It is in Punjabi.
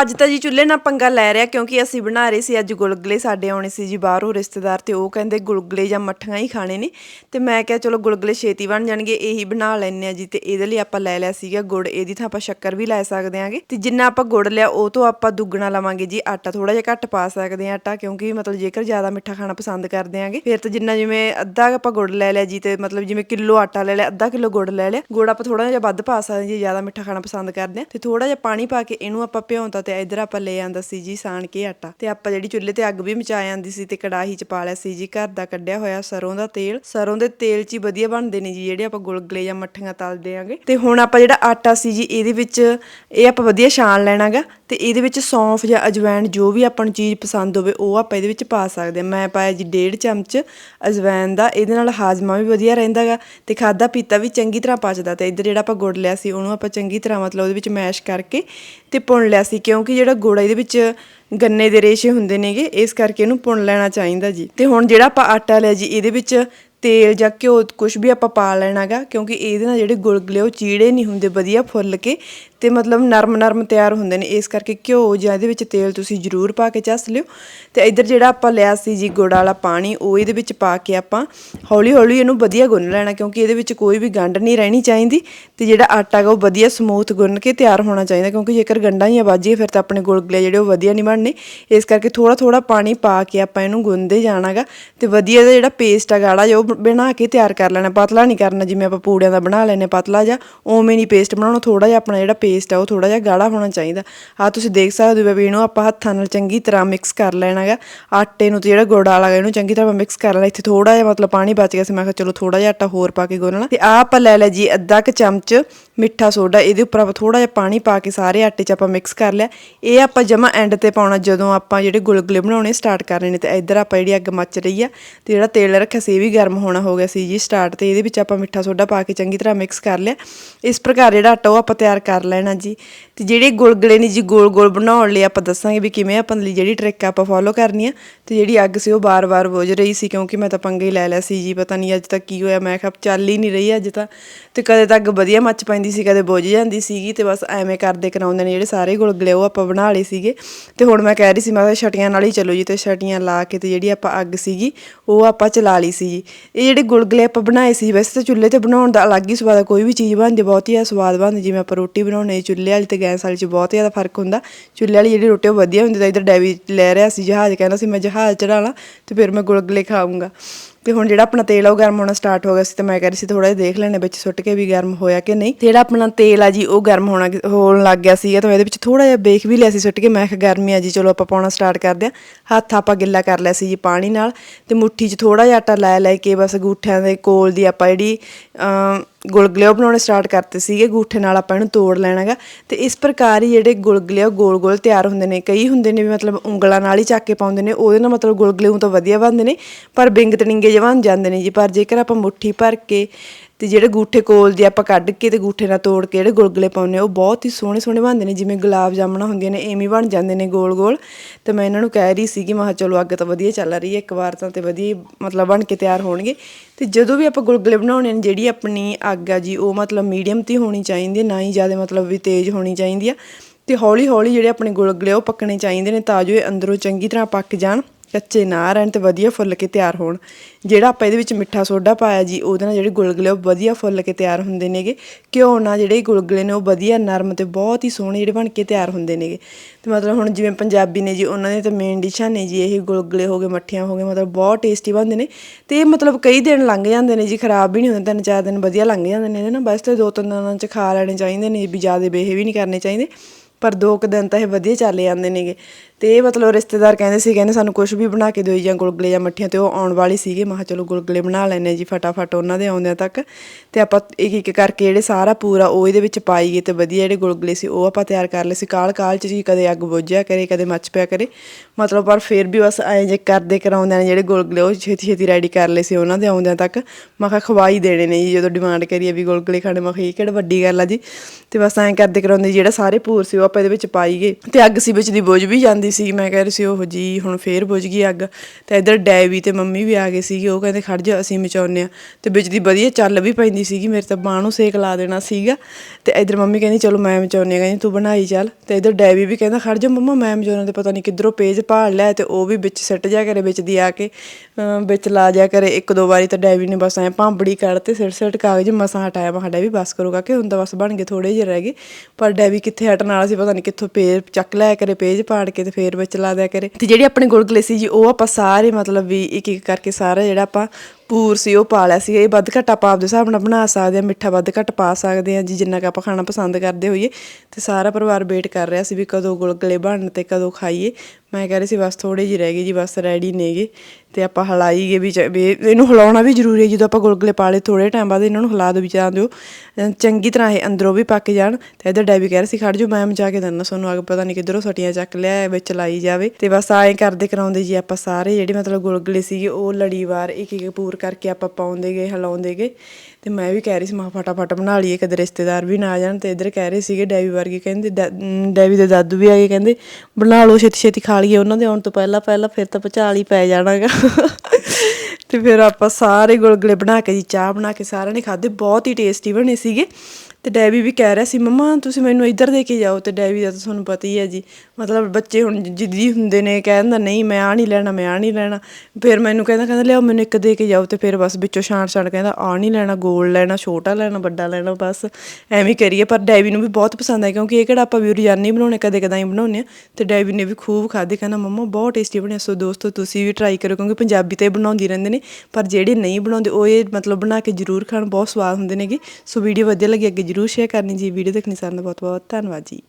ਅੱਜ ਤਾਂ ਜੀ ਚੁੱਲ੍ਹੇ ਨਾਲ ਪੰਗਾ ਲੈ ਰਿਹਾ ਕਿਉਂਕਿ ਅਸੀਂ ਬਣਾ ਰਹੇ ਸੀ ਅੱਜ ਗੁਲਗਲੇ, ਸਾਡੇ ਆਉਣੇ ਸੀ ਜੀ ਬਾਹਰੋਂ ਰਿਸ਼ਤੇਦਾਰ ਤੇ ਉਹ ਕਹਿੰਦੇ ਗੁਲਗਲੇ ਜਾਂ ਮੱਠੀਆਂ ਹੀ ਖਾਣੇ ਨੇ ਤੇ ਮੈਂ ਕਿਹਾ ਚਲੋ ਗੁਲਗਲੇ ਛੇਤੀ ਬਣ ਜਾਣਗੇ, ਇਹੀ ਬਣਾ ਲੈਣੇ ਆ ਜੀ ਤੇ ਇਹਦੇ ਲਈ ਆਪਾਂ ਲੈ ਲਿਆ ਸੀਗਾ ਗੁੜ, ਇਹਦੀ ਥਾਂ ਆਪਾਂ ਸ਼ੱਕਰ ਵੀ ਲੈ ਸਕਦੇ ਆਂਗੇ ਤੇ ਜਿੰਨਾ ਆਪਾਂ ਗੁੜ ਲਿਆ ਉਹ ਤੋਂ ਆਪਾਂ ਦੁੱਗਣਾ ਲਵਾਂਗੇ ਜੀ, ਆਟਾ ਥੋੜਾ ਜਿਹਾ ਘੱਟ ਪਾ ਸਕਦੇ ਆ ਆਟਾ ਕਿਉਂਕਿ ਮਤਲਬ ਜੇਕਰ ਜ਼ਿਆਦਾ ਮਿੱਠਾ ਖਾਣਾ ਪਸੰਦ ਕਰਦੇ ਆਂਗੇ ਫਿਰ ਤਾਂ ਜਿੰਨਾ ਜਿਵੇਂ ਅੱਧਾ ਆਪਾਂ ਗੁੜ ਲੈ ਲਿਆ ਜੀ ਤੇ ਮਤਲਬ ਜਿਵੇਂ ਕਿਲੋ ਆਟਾ ਲੈ ਲਿਆ, ਅੱਧਾ ਕਿਲੋ ਗੁੜ ਲੈ ਲਿਆ, ਗੁੜ ਆਪਾਂ ਥੋੜਾ ਜਿਹਾ ਵੱਧ ਪਾ ਸਕਦੇ ਜੀ ਜ਼ਿਆਦਾ ਮਿੱਠਾ ਖਾਣਾ ਪਸੰਦ ਕਰਦੇ ਆ ਤੇ ਥੋੜਾ ਜਿਹਾ ਪਾਣੀ ਪਾ ਕੇ ਇਹਨੂੰ ਆਪਾਂ ਭਿਉਂਤਾ ਤੇ ਇਧਰ ਆਪਾਂ ਲੈ ਆਂਦਾ ਸੀ ਜੀ ਸਾਣ ਕੇ ਆਟਾ। ਤੇ ਆਪਾਂ ਜਿਹੜੀ ਚੁੱਲ੍ਹੇ ਤੇ ਅੱਗ ਵੀ ਮਚਾ ਆਂਦੀ ਸੀ ਤੇ ਕੜਾਹੀ 'ਚ ਪਾ ਲਿਆ ਸੀ ਜੀ, ਘਰ ਦਾ ਕੱਢਿਆ ਹੋਇਆ ਸਰੋਂ ਦਾ ਤੇਲ। ਸਰੋਂ ਦੇ ਤੇਲ 'ਚ ਹੀ ਵਧੀਆ ਬਣਦੇ ਨੇ ਜੀ ਜਿਹੜੇ ਆਪਾਂ ਗੁਲਗਲੇ ਜਾਂ ਮੱਠੀਆਂ ਤਲਦੇ ਆਂਗੇ। ਤੇ ਹੁਣ ਆਪਾਂ ਜਿਹੜਾ ਆਟਾ ਸੀ ਜੀ, ਇਹਦੇ ਵਿੱਚ ਇਹ ਆਪਾਂ ਵਧੀਆ ਛਾਣ ਲੈਣਾਗਾ। ਤੇ ਇਹਦੇ ਵਿੱਚ ਸੌਂਫ ਜਾਂ ਅਜਵਾਇਣ ਜੋ ਵੀ ਆਪਾਂ ਨੂੰ ਚੀਜ਼ ਪਸੰਦ ਹੋਵੇ, ਉਹ ਆਪਾਂ ਇਹਦੇ ਵਿੱਚ ਪਾ ਸਕਦੇ ਹਾਂ। ਮੈਂ ਪਾਇਆ ਜੀ ਡੇਢ ਚਮਚ ਅਜਵਾਇਣ ਦਾ। ਇਹਦੇ ਨਾਲ ਹਾਜ਼ਮਾ ਵੀ ਵਧੀਆ ਰਹਿੰਦਾਗਾ ਤੇ ਖਾਦਾ ਪੀਤਾ ਵੀ ਚੰਗੀ ਤਰ੍ਹਾਂ ਪਚਦਾ। ਤੇ ਇੱਧਰ ਜਿਹੜਾ ਆਪਾਂ ਗੁੜ ਲਿਆ ਸੀ, ਉਹਨੂੰ ਆਪਾਂ ਚੰਗੀ ਤਰ੍ਹਾਂ ਮਤਲਬ ਉਹਦੇ ਵਿੱਚ ਮੈਸ਼ ਕਰਕੇ ਤੇ ਭੁੰਨ ਲਿਆ ਸੀ, ਕਿਉਂਕਿ ਜਿਹੜਾ ਗੁੜ ਇਹਦੇ ਵਿੱਚ ਗੰਨੇ ਦੇ ਰੇਸ਼ੇ ਹੁੰਦੇ ਨੇਗੇ, ਇਸ ਕਰਕੇ ਇਹਨੂੰ ਭੁੰਨ ਲੈਣਾ ਚਾਹੀਦਾ ਜੀ। ਤੇ ਹੁਣ ਜਿਹੜਾ ਆਪਾਂ ਆਟਾ ਲਿਆ ਜੀ, ਇਹਦੇ ਵਿੱਚ ਤੇਲ ਜਾਂ ਘਿਓ ਕੁਝ ਵੀ ਆਪਾਂ ਪਾ ਲੈਣਾਗਾ ਕਿਉਂਕਿ ਇਹਦੇ ਨਾਲ ਜਿਹੜੇ ਗੁਲਗੁਲੇ ਉਹ ਚੀੜੇ ਨਹੀਂ ਹੁੰਦੇ ਵਧੀਆ ਫੁੱਲ ਕੇ ਤੇ ਮਤਲਬ ਨਰਮ ਨਰਮ ਤਿਆਰ ਹੁੰਦੇ ਨੇ। ਇਸ ਕਰਕੇ ਘਿਓ ਜਾਂ ਇਹਦੇ ਵਿੱਚ ਤੇਲ ਤੁਸੀਂ ਜ਼ਰੂਰ ਪਾ ਕੇ ਚੱਸ ਲਿਓ। ਤੇ ਇੱਧਰ ਜਿਹੜਾ ਆਪਾਂ ਲਿਆ ਸੀ ਜੀ ਗੁੜ ਵਾਲਾ ਪਾਣੀ, ਉਹ ਇਹਦੇ ਵਿੱਚ ਪਾ ਕੇ ਆਪਾਂ ਹੌਲੀ ਹੌਲੀ ਇਹਨੂੰ ਵਧੀਆ ਗੁੰਨ ਲੈਣਾ, ਕਿਉਂਕਿ ਇਹਦੇ ਵਿੱਚ ਕੋਈ ਵੀ ਗੰਢ ਨਹੀਂ ਰਹਿਣੀ ਚਾਹੀਦੀ ਤੇ ਜਿਹੜਾ ਆਟਾ ਗਾ, ਉਹ ਵਧੀਆ ਸਮੂਥ ਗੁੰਨ ਕੇ ਤਿਆਰ ਹੋਣਾ ਚਾਹੀਦਾ, ਕਿਉਂਕਿ ਜੇਕਰ ਗੰਢਾਂ ਹੀ ਵੱਜੀਏ ਫਿਰ ਤਾਂ ਆਪਣੇ ਗੁਲਗੁਲੇ ਜਿਹੜੇ ਉਹ ਵਧੀਆ ਨਹੀਂ ਬਣਨੇ। ਇਸ ਕਰਕੇ ਥੋੜਾ ਥੋੜਾ ਪਾਣੀ ਪਾ ਕੇ ਆਪਾਂ ਇਹਨੂੰ ਗੁੰਨਦੇ ਜਾਣਾਗਾ ਤੇ ਵਧੀਆ ਦਾ ਜਿਹੜਾ ਪੇਸਟ ਆ, ਗਾੜਾ ਜੋ ਬਣਾ ਕੇ ਤਿਆਰ ਕਰ ਲੈਣਾ, ਪਤਲਾ ਨਹੀਂ ਕਰਨਾ, ਜਿਵੇਂ ਆਪਾਂ ਪੂੜਿਆਂ ਦਾ ਬਣਾ ਲੈਨੇ ਪਤਲਾ ਜਾਂ ਉਵੇਂ ਨਹੀਂ ਪੇਸਟ ਬਣਾਉਣਾ ਥੋੜਾ ਜਿਹਾ ਆਪਣਾ ਜਿਹੜਾ ਪੇਸਟ ਆ ਉਹ ਥੋੜਾ ਜਿਹਾ ਗਾੜਾ ਹੋਣਾ ਚਾਹੀਦਾ। ਆ ਤੁਸੀਂ ਦੇਖ ਸਕਦੇ ਹੋ ਵੀ ਇਹਨੂੰ ਆਪਾਂ ਹੱਥਾਂ ਨਾਲ ਚੰਗੀ ਤਰ੍ਹਾਂ ਮਿਕਸ ਕਰ ਲੈਣਾਗਾ। ਆਟੇ ਨੂੰ ਤੇ ਜਿਹੜਾ ਗੁੜ ਵਾਲਾ ਇਹਨੂੰ ਚੰਗੀ ਤਰ੍ਹਾਂ ਮਿਕਸ ਕਰ ਲੈਣਾ। ਇੱਥੇ ਥੋੜਾ ਜਿਹਾ ਮਤਲਬ ਪਾਣੀ ਬਚ ਗਿਆ ਸੀ, ਮੈਂ ਕਿਹਾ ਚਲੋ ਥੋੜਾ ਜਿਹਾ ਆਟਾ ਹੋਰ ਪਾ ਕੇ ਗੁੰਨਣਾ ਤੇ ਆ ਆਪਾਂ ਲੈ ਲਿਆ ਜੀ ਅੱਧਾ ਕ ਚਮਚ ਮਿੱਠਾ ਸੋਡਾ, ਇਹਦੇ ਉੱਪਰ ਆਪਾਂ ਥੋੜਾ ਜਿਹਾ ਪਾਣੀ ਪਾ ਕੇ ਸਾਰੇ ਆਟੇ 'ਚ ਆਪਾਂ ਮਿਕਸ ਕਰ ਲਿਆ। ਇਹ ਆਪਾਂ ਜਮਾ ਐਂਡ ਤੇ ਪਾਉਣਾ, ਜਦੋਂ ਆਪਾਂ ਜਿਹੜੇ ਗੁਲਗੁਲੇ ਬਣਾਉਣੇ ਸਟਾਰਟ ਕਰਨੇ ਨੇ ਤੇ ਇੱਧਰ ਆਪਾਂ ਜਿਹੜੀ ਅੱਗ ਮੱਚ ਰਹੀ ਆ, ਤੇ ਜਿਹੜਾ ਤੇਲ ਰੱਖਿਆ ਸੀ, ਇਹ ਵੀ ਗਰਮ ਹੋਣਾ ਹੋ ਗਿਆ ਸੀ ਜੀ ਸਟਾਰਟ ਤੇ, ਇਹਦੇ ਵਿੱਚ ਆਪਾਂ ਮਿੱਠਾ ਸੋਡਾ ਪਾ ਕੇ ਚੰਗੀ ਤਰ੍ਹਾਂ ਮਿਕਸ ਕਰ ਲਿਆ। ਇਸ ਪ੍ਰਕਾਰ ਜਿਹੜਾ ਆਟਾ ਉਹ ਆਪਾਂ ਤਿਆਰ ਕਰ ਲੈਣਾ ਜੀ। ਤੇ ਜਿਹੜੇ ਗੁਲਗਲੇ ਨੇ ਜੀ ਗੋਲ ਗੋਲ ਬਣਾਉਣ ਲਈ ਆਪਾਂ ਦੱਸਾਂਗੇ ਵੀ ਕਿਵੇਂ ਆਪਾਂ ਲਈ ਜਿਹੜੀ ਟ੍ਰਿਕ ਆਪਾਂ ਫੋਲੋ ਕਰਨੀ ਆ। ਤੇ ਜਿਹੜੀ ਅੱਗ ਸੀ ਉਹ ਬਾਰ-ਬਾਰ ਬੁਝ ਰਹੀ ਸੀ ਕਿਉਂਕਿ ਮੈਂ ਤਾਂ ਪੰਗੇ ਹੀ ਲੈ ਲਿਆ ਸੀ ਜੀ, ਪਤਾ ਨਹੀਂ ਅੱਜ ਤੱਕ ਕੀ ਹੋਇਆ, ਮੈਂ ਕਿਹਾ ਚੱਲ ਹੀ ਨਹੀਂ ਰਹੀ ਅੱਜ ਤਾਂ। ਤੇ ਕਦੇ ਤਾਂ ਅੱਗ ਵਧੀਆ ਮੱਚ ਪੈਂਦੀ ਸੀ, ਕਦੇ ਬੁਝ ਜਾਂਦੀ ਸੀਗੀ ਤੇ ਬਸ ਐਵੇਂ ਕਰਦੇ ਕਰਾਉਂਦੇ ਨੇ ਜਿਹੜੇ ਸਾਰੇ ਗੁਲਗਲੇ ਉਹ ਆਪਾਂ ਬਣਾ ਲਏ ਸੀਗੇ। ਤੇ ਹੁਣ ਮੈਂ ਕਹਿ ਰਹੀ ਸੀ ਮੈਂ ਕਿਹਾ ਛਟੀਆਂ ਨਾਲ ਹੀ ਚਲੋ ਜੀ ਤੇ ਛਟੀਆਂ ਲਾ ਕੇ ਤੇ ਜਿਹੜੀ ਆਪਾਂ ਅੱਗ ਸੀਗੀ ਉਹ ਆਪਾਂ ਚਲਾ ਲਈ ਸੀ ਜੀ। ਇਹ ਜਿਹੜੇ ਗੁਲਗਲੇ ਆਪਾਂ ਬਣਾਏ ਸੀ, ਵੈਸੇ ਤਾਂ ਚੁੱਲ੍ਹੇ ਤੇ ਬਣਾਉਣ ਦਾ ਅਲੱਗ ਹੀ ਸਵਾਦ ਆ, ਕੋਈ ਵੀ ਚੀਜ਼ ਬਣਦੀ ਬਹੁਤ ਹੀ ਸਵਾਦ ਬਣਦੀ ਜਿਵੇਂ ਆਪਾਂ ਰੋਟੀ ਬਣਾਉਣੇ ਚੁੱਲ੍ਹੇ ਵਾਲੀ ਤੇ ਗੈਸ ਵਾਲੀ 'ਚ ਬਹੁਤ ਜ਼ਿਆਦਾ ਫ਼ਰਕ ਹੁੰਦਾ। ਚੁੱਲ੍ਹੇ ਵਾਲੀ ਜਿਹੜੀ ਰੋਟੀ ਉਹ ਵਧੀਆ ਹੁੰਦੀ ਤਾਂ ਇਧਰ ਡੈਵੀ ਲੈ ਰਿਹਾ ਸੀ ਜਹਾਜ਼, ਕਹਿੰਦਾ ਸੀ ਮੈਂ ਜਹਾਜ਼ ਚੜਾਲਾ ਤੇ ਫਿਰ ਮੈਂ ਗੁਲਗਲੇ ਖਾਊਂਗਾ ਤੇ ਹੁਣ ਜਿਹੜਾ ਆਪਣਾ ਤੇਲ ਆ ਉਹ ਗਰਮ ਹੋਣਾ ਸਟਾਰਟ ਹੋ ਗਿਆ ਸੀ ਤੇ ਮੈਂ ਕਹਿ ਰਹੀ ਸੀ ਥੋੜਾ ਜਿਹਾ ਦੇਖ ਲੈਣੇ ਵਿੱਚ ਸੁੱਟ ਕੇ ਵੀ ਗਰਮ ਹੋਇਆ ਕਿ ਨਹੀਂ। ਜਿਹੜਾ ਆਪਣਾ ਤੇਲ ਆ ਜੀ, ਉਹ ਗਰਮ ਹੋਣਾ ਹੋਣ ਲੱਗ ਗਿਆ ਸੀਗਾ ਤਾਂ ਇਹਦੇ ਵਿੱਚ ਥੋੜਾ ਜਿਹਾ ਵੇਖ ਵੀ ਲਿਆ ਸੀ ਸੁੱਟ ਕੇ। ਮੈਂ ਕਿਹਾ, ਗਰਮੀ ਆ ਜੀ, ਚਲੋ ਆਪਾਂ ਪਾਉਣਾ ਸਟਾਰਟ ਕਰਦੇ ਆ ਹੱਥ ਆਪਾਂ ਗਿੱਲਾ ਕਰ ਲਿਆ ਸੀ ਜੀ ਪਾਣੀ ਨਾਲ ਤੇ ਮੁੱਠੀ 'ਚ ਥੋੜਾ ਜਿਹਾ ਆਟਾ ਲੈ ਲੈ ਕੇ ਬਸ ਗੂਠਿਆਂ ਦੇ ਕੋਲ ਦੀ ਆਪਾਂ ਜਿਹੜੀ ਗੁਲਗੁਲੇ ਬਣਾਉਣੇ ਸਟਾਰਟ ਕਰਤੇ ਸੀਗੇ, ਗੂਠੇ ਨਾਲ ਆਪਾਂ ਇਹਨੂੰ ਤੋੜ ਲੈਣਾਗਾ। ਤੇ ਇਸ ਪ੍ਰਕਾਰ ਹੀ ਜਿਹੜੇ ਗੁਲਗੁਲੇ ਗੋਲ ਗੋਲ ਤਿਆਰ ਹੁੰਦੇ ਨੇ, ਕਈ ਹੁੰਦੇ ਨੇ ਵੀ ਮਤਲਬ ਉਂਗਲਾਂ ਨਾਲ ਹੀ ਚੱਕ ਕੇ ਪਾਉਂਦੇ ਨੇ, ਉਹਦੇ ਨਾਲ ਮਤਲਬ ਗੁਲਗੁਲੇ ਉਹ ਤਾਂ ਵਧੀਆ ਬਣਦੇ ਨੇ, ਪਰ ਬਿੰਗ ਤੜਿੰਗੇ ਜਿਹੇ ਬਣ ਜਾਂਦੇ ਨੇ ਜੀ। ਪਰ ਜੇਕਰ ਆਪਾਂ ਮੁੱਠੀ ਭਰ ਕੇ ਤੇ ਜਿਹੜੇ ਗੂਠੇ ਕੋਲ ਦੇ ਆਪਾਂ ਕੱਢ ਕੇ ਤੇ ਗੂਠੇ ਨਾਲ ਤੋੜ ਕੇ ਜਿਹੜੇ ਗੁਲਗਲੇ ਪਾਉਂਦੇ ਉਹ ਬਹੁਤ ਹੀ ਸੋਹਣੇ ਸੋਹਣੇ ਬਣਦੇ ਨੇ, ਜਿਵੇਂ ਗੁਲਾਬ ਜਾਮਣਾ ਹੁੰਦੀਆਂ ਨੇ, ਐਵੇਂ ਬਣ ਜਾਂਦੇ ਨੇ ਗੋਲ ਗੋਲ। ਤੇ ਮੈਂ ਇਹਨਾਂ ਨੂੰ ਕਹਿ ਰਹੀ ਸੀ ਕਿ ਮੈਂ ਚਲੋ ਅੱਗ ਤਾਂ ਵਧੀਆ ਚੱਲ ਰਹੀ ਹੈ, ਇੱਕ ਵਾਰ ਤਾਂ ਤੇ ਵਧੀਆ ਮਤਲਬ ਬਣ ਕੇ ਤਿਆਰ ਹੋਣਗੇ। ਤੇ ਜਦੋਂ ਵੀ ਆਪਾਂ ਗੁਲਗਲੇ ਬਣਾਉਣੇ ਨੇ, ਜਿਹੜੀ ਆਪਣੀ ਅੱਗ ਆ ਜੀ, ਉਹ ਮਤਲਬ ਮੀਡੀਅਮ ਤੇ ਹੋਣੀ ਚਾਹੀਦੀ ਹੈ, ਨਾ ਹੀ ਜ਼ਿਆਦਾ ਮਤਲਬ ਵੀ ਤੇਜ਼ ਹੋਣੀ ਚਾਹੀਦੀ ਆ। ਤੇ ਹੌਲੀ ਹੌਲੀ ਜਿਹੜੇ ਆਪਣੇ ਗੁਲਗੁਲੇ ਉਹ ਪੱਕਣੇ ਚਾਹੀਦੇ ਨੇ, ਤਾਂ ਜੋ ਇਹ ਅੰਦਰੋਂ ਚੰਗੀ ਤਰ੍ਹਾਂ ਪੱਕ ਜਾਣ। ਕੱਚੇ ਨਾ ਰਹਿਣ ਤੇ ਵਧੀਆ ਫੁੱਲ ਕੇ ਤਿਆਰ ਹੋਣ। ਜਿਹੜਾ ਆਪਾਂ ਇਹਦੇ ਵਿੱਚ ਮਿੱਠਾ ਸੋਡਾ ਪਾਇਆ ਜੀ, ਉਹਦੇ ਨਾਲ ਜਿਹੜੇ ਗੁਲਗਲੇ ਉਹ ਵਧੀਆ ਫੁੱਲ ਕੇ ਤਿਆਰ ਹੁੰਦੇ ਨੇਗੇ। ਘਿਓ ਨਾਲ ਜਿਹੜੇ ਗੁਲਗਲੇ ਨੇ ਉਹ ਵਧੀਆ, ਨਰਮ ਤੇ ਬਹੁਤ ਹੀ ਸੋਹਣੇ ਜਿਹੜੇ ਬਣ ਕੇ ਤਿਆਰ ਹੁੰਦੇ ਨੇਗੇ। ਤੇ ਮਤਲਬ ਹੁਣ ਜਿਵੇਂ ਪੰਜਾਬੀ ਨੇ ਜੀ, ਉਹਨਾਂ ਦੇ ਤਾਂ ਮੇਨ ਡਿਸ਼ਾਂ ਨੇ ਜੀ, ਇਹ ਗੁਲਗਲੇ ਹੋ ਗਏ, ਮੱਠੀਆਂ ਹੋ ਗਏ, ਮਤਲਬ ਬਹੁਤ ਟੇਸਟੀ ਬਣਦੇ ਨੇ। ਤੇ ਇਹ ਮਤਲਬ ਕਈ ਦਿਨ ਲੰਘ ਜਾਂਦੇ ਨੇ ਜੀ, ਖਰਾਬ ਵੀ ਨਹੀਂ ਹੁੰਦੇ, ਤਿੰਨ ਚਾਰ ਦਿਨ ਵਧੀਆ ਲੰਘ ਜਾਂਦੇ ਨੇ ਇਹਦੇ ਨਾ। ਬਸ ਤੇ ਦੋ ਤਿੰਨ ਦਿਨਾਂ ਚ ਖਾ ਲੈਣੇ ਚਾਹੀਦੇ ਨੇ ਵੀ ਜ਼ਿਆਦਾ ਬੇਹੇ ਵੀ ਨਹੀਂ ਕਰਨੇ ਚਾਹੀਦੇ। ਪਰ ਦੋ ਕੁ ਦਿਨ ਤਾਂ ਇਹ ਵਧੀਆ ਚੱਲ ਜਾਂਦੇ ਨੇਗੇ। ਤੇ ਇਹ ਮਤਲਬ ਰਿਸ਼ਤੇਦਾਰ ਕਹਿੰਦੇ ਸੀ, ਕਹਿੰਦੇ ਸਾਨੂੰ ਕੁਝ ਵੀ ਬਣਾ ਕੇ ਦਿਓ ਜਾਂ ਗੁਲਗਲੇ ਜਾਂ ਮੱਠੀਆਂ ਤੇ ਉਹ ਆਉਣ ਵਾਲੀ ਸੀਗੇ। ਮੈਂ ਕਿਹਾ ਚਲੋ ਗੁਲਗਲੇ ਬਣਾ ਲੈਨੇ ਜੀ ਫਟਾਫਟ ਉਹਨਾਂ ਦੇ ਆਉਂਦਿਆਂ ਤੱਕ। ਤੇ ਆਪਾਂ ਇੱਕ ਇੱਕ ਕਰਕੇ ਜਿਹੜੇ ਸਾਰਾ ਪੂਰਾ ਉਹ ਇਹਦੇ ਵਿੱਚ ਪਾਈਏ ਤੇ ਵਧੀਆ ਜਿਹੜੇ ਗੁਲਗਲੇ ਸੀ ਉਹ ਆਪਾਂ ਤਿਆਰ ਕਰ ਲਏ ਸੀ। ਕਾਲ ਕਾਲ ਚ ਜੀ ਕਦੇ ਅੱਗ ਬੁੱਝਿਆ ਕਰੇ, ਕਦੇ ਮੱਚ ਪਿਆ ਕਰੇ। ਮਤਲਬ ਪਰ ਫਿਰ ਵੀ ਬਸ ਐਂ ਜੇ ਕਰਦੇ ਕਰਾਉਂਦੇ ਨੇ ਜਿਹੜੇ ਗੁਲਗਲੇ, ਉਹ ਛੇਤੀ ਛੇਤੀ ਰੈਡੀ ਕਰ ਲਏ ਸੀ ਉਹਨਾਂ ਦੇ ਆਉਂਦਿਆਂ ਤੱਕ। ਮੈਂ ਕਿਹਾ ਖਵਾਈ ਦੇਣੇ ਨੇ ਜੀ ਜਦੋਂ ਡਿਮਾਂਡ ਕਰੀਏ ਵੀ ਗੁਲਗਲੇ ਖਾਣੇ। ਮੈਂ ਕਿਹਾ ਇਹ ਕਿਹੜਾ ਵੱਡੀ ਗੱਲ ਆ ਜੀ। ਤੇ ਬਸ ਐਂ ਕਰਦੇ ਕਰਾਉਂਦੇ ਜਿਹੜਾ ਸਾਰੇ ਪੂਰ ਸੀ ਉਹ ਆਪਾਂ ਇਹਦੇ ਵਿੱਚ ਪਾਈ ਗਏ ਤੇ ਅੱਗ ਸੀ ਵਿੱਚ ਦੀ ਬੁਝ ਵੀ ਜਾਂਦੀ ਸੀ। ਮੈਂ ਕਹਿ ਰਹੀ ਸੀ ਉਹ ਜੀ, ਹੁਣ ਫੇਰ ਬੁਝ ਗਈ ਅੱਗ। ਤੇ ਇੱਧਰ ਡੈਵੀ ਤੇ ਮੰਮੀ ਵੀ ਆ ਗਏ ਸੀਗੇ। ਉਹ ਕਹਿੰਦੇ, ਖੜ ਜਾ, ਅਸੀਂ ਮਚਾਉਂਦੇ ਆ ਤੇ ਵਿੱਚ ਦੀ ਵਧੀਆ ਚੱਲ ਵੀ ਪੈਂਦੀ ਸੀਗੀ। ਮੇਰੇ ਤਾਂ ਬਾਹ ਨੂੰ ਸੇਕ ਲਾ ਦੇਣਾ ਸੀਗਾ। ਤੇ ਇੱਧਰ ਮੰਮੀ ਕਹਿੰਦੀ, ਚਲੋ ਮੈਂ ਮਚਾਉਂਦੀ ਆ ਕਹਿੰਦੀ, ਤੂੰ ਬਣਾਈ ਚੱਲ। ਤੇ ਇੱਧਰ ਡੈਵੀ ਵੀ ਕਹਿੰਦਾ, ਖੜ ਜਾ ਮੰਮਾ, ਮੈਂ ਮਚਾਉਣਾ ਤੇ ਪਤਾ ਨਹੀਂ ਕਿੱਧਰੋਂ ਪੇਜ ਭਾਲ ਲਿਆ ਤੇ ਉਹ ਵੀ ਵਿੱਚ ਸਿੱਟ ਜਾ ਕਰੇ, ਵਿੱਚ ਦੀ ਆ ਕੇ ਵਿੱਚ ਲਾ ਜਾ ਕਰੇ। ਇੱਕ ਦੋ ਵਾਰੀ ਤਾਂ ਡੈਵੀ ਨੇ ਬਸ ਐ ਭਾਂਬੜੀ ਕੱਢ ਤੇ ਸਿੱਟ ਸਿੱਟ ਕਾਗਜ਼ ਮਸਾਂ ਹਟਾਇਆ, ਮੈਂ ਸਾਡਾ ਵੀ, ਬਸ ਕਰੂਗਾ ਕਿ ਹੁਣ ਤਾਂ ਬਸ ਬਣ ਗਏ ਥੋੜੇ ਜਿਹੇ ਰਹਿ ਗਏ। ਪਰ ਡੈਵੀ ਕਿੱਥੇ ਹਟਣ ਵਾਲਾ ਸੀ ਪਤਾ ਨਹੀਂ ਕਿੱਥੋਂ ਪੇਜ ਚੱਕ ਲਿਆ ਕਰੇ, ਪੇਜ ਪਾੜ ਕੇ ਤੇ ਫੇਰ ਵਿੱਚ ਲਾ ਦਿਆ ਕਰੇ। ਤੇ ਜਿਹੜੀ ਆਪਣੇ ਗੁਲਗਲੇ ਸੀ ਜੀ, ਉਹ ਆਪਾਂ ਸਾਰੇ ਮਤਲਬ ਵੀ ਇੱਕ ਇੱਕ ਕਰਕੇ ਸਾਰਾ ਜਿਹੜਾ ਆਪਾਂ ਪੂਰ ਸੀ, ਉਹ ਪਾ ਲਿਆ ਸੀ। ਇਹ ਵੱਧ ਘੱਟ ਆਪਾਂ ਆਪਦੇ ਹਿਸਾਬ ਨਾਲ ਬਣਾ ਸਕਦੇ ਆ ਮਿੱਠਾ ਵੱਧ ਘੱਟ ਪਾ ਸਕਦੇ ਆ ਜੀ, ਜਿੰਨਾ ਕਿ ਆਪਾਂ ਖਾਣਾ ਪਸੰਦ ਕਰਦੇ ਹੋਈਏ। ਤੇ ਸਾਰਾ ਪਰਿਵਾਰ ਵੇਟ ਕਰ ਰਿਹਾ ਸੀ ਵੀ ਕਦੋਂ ਗੁਲਗਲੇ ਬਣਨ ਤੇ ਕਦੋਂ ਖਾਈਏ। ਮੈਂ ਕਹਿ ਰਹੀ ਸੀ ਬਸ ਥੋੜੇ ਜਿਹੇ ਰਹਿ ਗਏ ਜੀ, ਬਸ ਰੈਡੀ ਨੇਗੇ ਤੇ ਆਪਾਂ ਹਲਾਈ ਗਏ ਵੀ ਇਹਨੂੰ ਹਿਲਾਉਣਾ ਵੀ ਜ਼ਰੂਰੀ ਹੈ, ਜਦੋਂ ਆਪਾਂ ਗੁਲਗਲੇ ਪਾ ਲਏ ਥੋੜੇ ਟਾਈਮ ਬਾਅਦ ਇਹਨਾਂ ਨੂੰ ਹਿਲਾ ਦਿਓ ਵੀ ਦਿਓ। ਚੰਗੀ ਤਰ੍ਹਾਂ ਇਹ ਅੰਦਰੋਂ ਵੀ ਪੱਕ ਜਾਣ ਤੇ ਇੱਧਰ ਡੈਬੀ ਕਹਿ ਰਹੀ ਸੀ, ਖੜ ਜਾਓ, ਮੈਂ ਮਚਾ ਕੇ ਦਿੰਦਾ ਤੁਹਾਨੂੰ, ਅੱਗ ਪਤਾ ਨਹੀਂ ਕਿੱਧਰੋਂ ਸਟੀਆਂ ਚੱਕ ਲਿਆ, ਵਿੱਚ ਲਾਈ ਜਾਵੇ। ਤੇ ਬਸ ਆਏ ਕਰਦੇ ਕਰਾਉਂਦੇ ਜੀ ਆਪਾਂ ਸਾਰੇ, ਜਿਹੜੇ ਮਤਲਬ ਗੁਲਗਲੇ ਸੀਗੇ, ਉਹ ਲੜੀਵਾਰ ਇੱਕ ਇੱਕ ਪੂਰ ਕਰਕੇ ਆਪਾਂ ਪਾਉਂਦੇ ਗਏ, ਹਿਲਾਉਂਦੇ ਗਏ। ਤੇ ਮੈਂ ਵੀ ਕਹਿ ਰਹੀ ਸੀ, ਮਾ ਫਟਾਫਟ ਬਣਾ ਲਈਏ, ਕਦੇ ਰਿਸ਼ਤੇਦਾਰ ਵੀ ਨਾ ਆ ਜਾਣ। ਤੇ ਇੱਧਰ ਕਹਿ ਰਹੇ ਸੀਗੇ ਡੈਵੀ ਵਰਗੇ, ਕਹਿੰਦੇ ਦਾ- ਡੈਵੀ ਦੇ ਦਾਦੂ ਵੀ ਆ ਗਏ, ਕਹਿੰਦੇ, ਬਣਾ ਲਓ ਛੇਤੀ ਛੇਤੀ ਖਾ ਲਈਏ ਉਹਨਾਂ ਦੇ ਆਉਣ ਤੋਂ ਪਹਿਲਾਂ ਪਹਿਲਾਂ ਫਿਰ ਤਾਂ ਭੁਚਾਲ ਹੀ ਪੈ ਜਾਣਾਗਾ। ਤੇ ਫਿਰ ਆਪਾਂ ਸਾਰੇ ਗੁਲਗਲੇ ਬਣਾ ਕੇ ਜੀ, ਚਾਹ ਬਣਾ ਕੇ ਸਾਰਿਆਂ ਨੇ ਖਾਦੇ ਬਹੁਤ ਹੀ ਟੇਸਟੀ ਬਣੇ ਸੀਗੇ। ਤੇ ਡੈਵੀ ਵੀ ਕਹਿ ਰਿਹਾ ਸੀ, ਮੰਮਾ, ਤੁਸੀਂ ਮੈਨੂੰ ਇੱਧਰ ਦੇ ਕੇ ਜਾਓ ਤੇ ਡੈਵੀ ਦਾ ਤਾਂ ਤੁਹਾਨੂੰ ਪਤਾ ਹੀ ਹੈ ਜੀ। ਮਤਲਬ ਬੱਚੇ ਹੁਣ ਜਿੱਦੀ ਹੁੰਦੇ ਨੇ ਕਹਿੰਦਾ ਨਹੀਂ, ਮੈਂ ਆ ਨਹੀਂ ਲੈਣਾ, ਮੈਂ ਆ ਨਹੀਂ ਲੈਣਾ। ਫਿਰ ਮੈਨੂੰ ਕਹਿੰਦਾ ਕਹਿੰਦਾ, ਲਿਆਓ, ਮੈਨੂੰ ਇੱਕ ਦੇ ਕੇ ਜਾਓ। ਤੇ ਫਿਰ ਬਸ ਵਿੱਚੋਂ ਛਾਣ ਛਾਣ ਕਹਿੰਦਾ, ਆ ਨਹੀਂ ਲੈਣਾ, ਗੋਲ ਲੈਣਾ, ਛੋਟਾ ਲੈਣਾ, ਵੱਡਾ ਲੈਣਾ, ਬਸ। ਐਵੇਂ ਕਰੀਏ, ਪਰ ਡੈਵੀ ਨੂੰ ਵੀ ਬਹੁਤ ਪਸੰਦ ਆਇਆ, ਕਿਉਂਕਿ ਇਹ ਕਿਹੜਾ ਆਪਾਂ ਵੀ ਰੋਜ਼ਾਨਾ ਹੀ ਬਣਾਉਣੇ, ਕਦੇ ਕਦਾਈ ਬਣਾਉਣੇ ਆ ਤੇ ਡੈਵੀ ਨੇ ਵੀ ਖੂਬ ਖਾਧੇ, ਕਹਿੰਦਾ, ਮੰਮਾ, ਬਹੁਤ ਟੇਸਟੀ ਬਣਿਆ। ਸੋ ਦੋਸਤੋ, ਤੁਸੀਂ ਵੀ ਟਰਾਈ ਕਰੋ, ਕਿਉਂਕਿ ਪੰਜਾਬੀ ਤੇ ਬਣਾਉਂਦੀ ਰਹਿੰਦੇ ਨੇ, ਪਰ ਜਿਹੜੇ ਨਹੀਂ ਬਣਾਉਂਦੇ, ਉਹ ਇਹ ਮਤਲਬ ਬਣਾ ਕੇ ਜ਼ਰੂਰ ਖਾਣ, ਬਹੁਤ ਸਵਾਦ ਹੁੰਦੇ ਨੇਗੇ। ਸੋ ਵੀਡੀਓ ਵਧੀਆ ਲੱਗੀ, ਅੱਗੇ ਜ਼ਰੂਰ ਸ਼ੇਅਰ ਕਰਨੀ ਜੀ ਵੀਡੀਓ ਦੇਖਣੀ ਸਾਰਿਆਂ ਦਾ ਬਹੁਤ ਬਹੁਤ ਧੰਨਵਾਦ ਜੀ।